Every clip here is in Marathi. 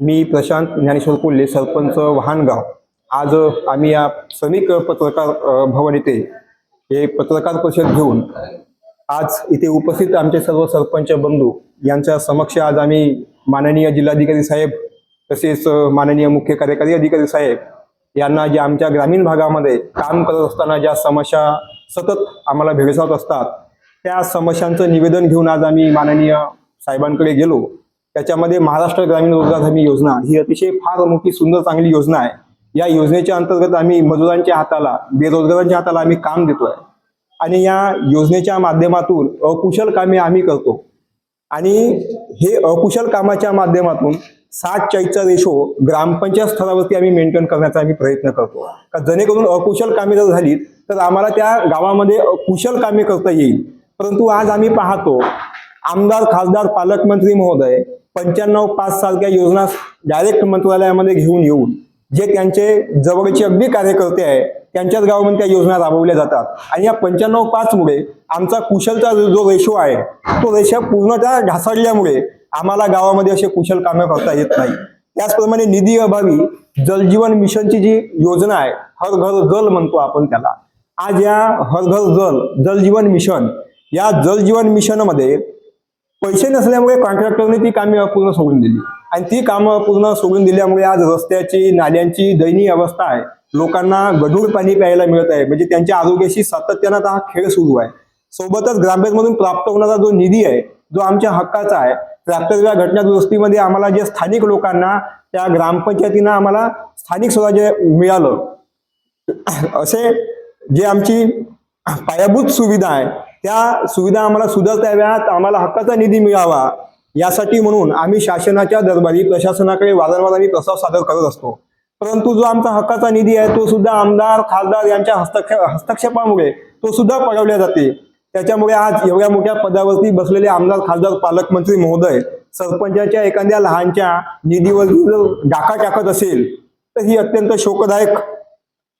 मी प्रशांत ज्ञानेश्वर कोल्हे सरपंच वाहनगाव. आज आम्ही या श्रमिक पत्रकार भवन येथे हे पत्रकार परिषद घेऊन आज इथे उपस्थित आमचे सर्व सरपंच बंधू यांच्या समक्ष आज आम्ही माननीय जिल्हाधिकारी साहेब तसेच माननीय मुख्य कार्यकारी अधिकारी साहेब यांना ज्या आमच्या ग्रामीण भागामध्ये काम करत असताना ज्या समस्या सतत आम्हाला भेडसावत असतात त्या समस्यांचं निवेदन घेऊन आज आम्ही माननीय साहेबांकडे गेलो. त्याच्यामध्ये महाराष्ट्र ग्रामीण रोजगार हमी योजना ही अतिशय फार मोठी सुंदर चांगली योजना आहे. या योजनेच्या अंतर्गत आम्ही मजुरांच्या हाताला बेरोजगारांच्या हाताला आम्ही काम देतोय. आणि या योजनेच्या माध्यमातून अकुशल कामे आम्ही करतो. आणि हे अकुशल कामाच्या माध्यमातून सात चाळीसचा रेशो ग्रामपंचायत स्तरावरती आम्ही मेंटेन करण्याचा आम्ही प्रयत्न करतो. का जेणेकरून अकुशल कामे जर झाली तर आम्हाला त्या गावामध्ये कुशल कामे करता येईल. परंतु आज आम्ही पाहतो आमदार खासदार पालकमंत्री महोदय पंच्याण्णव पाच सारख्या योजना डायरेक्ट मंत्रालयामध्ये घेऊन येऊन जे त्यांचे जवळचे अगदी कार्यकर्ते आहे त्यांच्याच गावामध्ये त्या योजना राबवल्या जातात. आणि या पंच्याण्णव पाच मुळे आमचा कुशलचा जो जो रेशो आहे तो रेशो पूर्णतः ढासळल्यामुळे आम्हाला गावामध्ये असे कुशल कामे करता येत नाही. त्याचप्रमाणे निधी अभावी जलजीवन मिशनची जी योजना आहे हर घर जल म्हणतो आपण त्याला. आज या हर घर जल जलजीवन मिशन या जलजीवन मिशनमध्ये पैसे नसल्यामुळे कॉन्ट्रॅक्टरने ती कामे अपूर्ण सोडून दिली. आणि ती कामं पूर्ण सोडून दिल्यामुळे आज रस्त्याची नाल्यांची दयनीय अवस्था आहे. लोकांना गढूळ पाणी प्यायला मिळत आहे. म्हणजे त्यांच्या आरोग्याशी सातत्यानं आता हा खेळ सुरू आहे. सोबतच ग्रामपंचायतमधून प्राप्त होणारा जो निधी आहे जो आमच्या हक्काचा आहे ट्रॅक्टरच्या घटना दुरुस्तीमध्ये आम्हाला जे स्थानिक लोकांना त्या ग्रामपंचायतीनं आम्हाला स्थानिक स्वराज्य मिळालं. असे जे आमची पायाभूत सुविधा आहे त्या सुविधा आम्हाला सुधारता याव्यात आम्हाला हक्काचा निधी मिळावा यासाठी म्हणून आम्ही शासनाच्या दरबारी प्रशासनाकडे वारंवार आम्ही प्रस्ताव सादर करत असतो. परंतु जो आमचा हक्काचा निधी आहे तो सुद्धा आमदार खासदार यांच्या हस्तक्षेप हस्तक्षेपामुळे तो सुद्धा पळवल्या जाते. त्याच्यामुळे आज एवढ्या मोठ्या पदावरती बसलेले आमदार खासदार पालकमंत्री महोदय सरपंचाच्या एखाद्या लहानच्या निधीवरती जर डाका टाकत असेल तर ही अत्यंत शोकदायक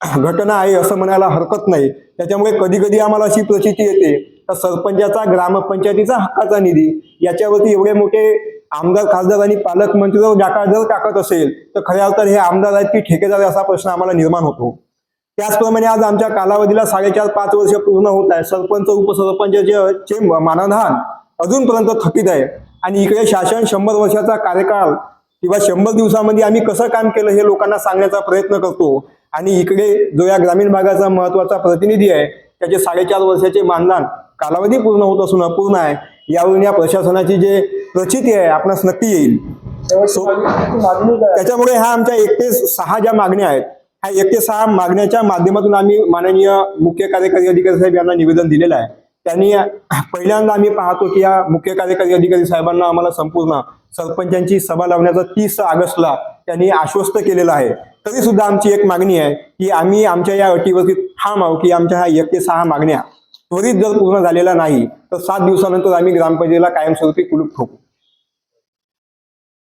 घटना आहे असं म्हणायला हरकत नाही. त्याच्यामुळे कधी कधी आम्हाला अशी प्रचिती येते. तर सरपंचाचा ग्रामपंचायतीचा हक्काचा निधी याच्यावरती एवढे मोठे आमदार खासदार आणि पालकमंत्री जर डाका जर टाकत असेल तर खऱ्या अर्थात हे आमदार आहेत की ठेकेदार असा प्रश्न आम्हाला निर्माण होतो. त्याचप्रमाणे आज आमच्या कालावधीला साडेचार पाच वर्ष पूर्ण होत आहे. सरपंच उपसरपंचाचे मानधन अजूनपर्यंत थकीत आहे. आणि इकडे शासन शंभर वर्षाचा कार्यकाळ किंवा शंभर दिवसामध्ये आम्ही कसं काम केलं हे लोकांना सांगण्याचा प्रयत्न करतो. आणि इकडे जो या ग्रामीण भागाचा महत्त्वाचा प्रतिनिधी आहे त्याचे साडेचार वर्षाचे मानधन कालावधी पूर्ण होत असून अपूर्ण आहे. यावरून या प्रशासनाची जे प्रचिती आहे आपणास नक्की येईल. त्याच्यामुळे ह्या आमच्या एक ते सहा ज्या मागण्या आहेत ह्या एक ते सहा मागण्याच्या माध्यमातून आम्ही माननीय मुख्य कार्यकारी अधिकारी साहेब यांना निवेदन दिलेलं आहे. त्यांनी पहिल्यांदा आम्ही पाहतो की या मुख्य कार्यकारी अधिकारी साहेबांना आम्हाला संपूर्ण सरपंचांची सभा लावण्याचा तीस ऑगस्टला त्यांनी आश्वस्त केलेलं आहे. तरी सुद्धा आमची एक मागणी आहे की आम्ही आमच्या या अटीवरती ठाम आहोत की आमच्या ह्या एक ते सहा मागण्या त्वरित जर पूर्ण झालेल्या नाही तर सात दिवसानंतर आम्ही ग्रामपंचायतीला कायमस्वरूपी कुलूप ठोकू.